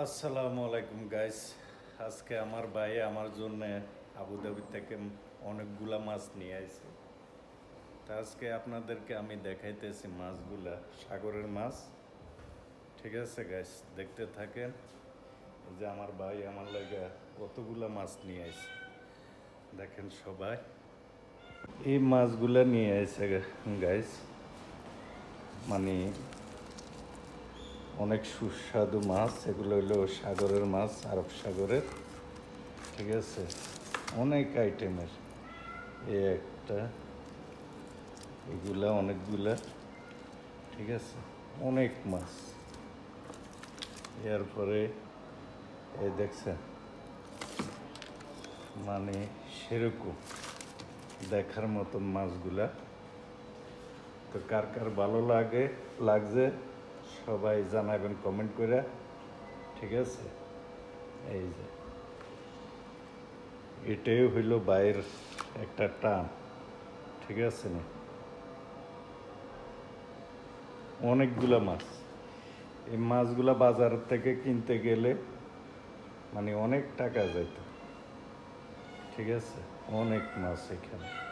আসসালামু আলাইকুম গাইস আজকে আমার ভাই আমার জন্য আবুধাবি থেকে অনেকগুলা মাছ নিয়ে আইছে। তা আজকে আপনাদেরকে আমি দেখাইতেছি মাছগুলা, সাগরের মাছ। ঠিক আছে গাইস দেখতে থাকেন। যে আমার ভাই আমার লাগে কতগুলা মাছ নিয়ে আইছে। দেখেন সবাই। এই মাছগুলা নিয়ে আইছে গাইস মানে অনেক সুস্বাদু মাছ, এগুলো হলো সাগরের মাছ, আরব সাগরের। ঠিক আছে? অনেক আইটেমের এ একটা, এগুলা, অনেকগুলা। ঠিক আছে? অনেক মাছ। এরপরে এই দেখছেন মানে সেরকম দেখার মতন মাছগুলা। তো কার কার ভালো লাগে, লাগছে সবাই জানাবেন কমেন্ট করে। ঠিক আছে? এই যে। এটাই হইল বাইরের একটা টান। ঠিক আছে না? অনেকগুলা মাছ। এই মাছগুলা বাজার থেকে কিনতে গেলে মানে অনেক টাকা যাইত। ঠিক আছে? অনেক মাছ এখানে।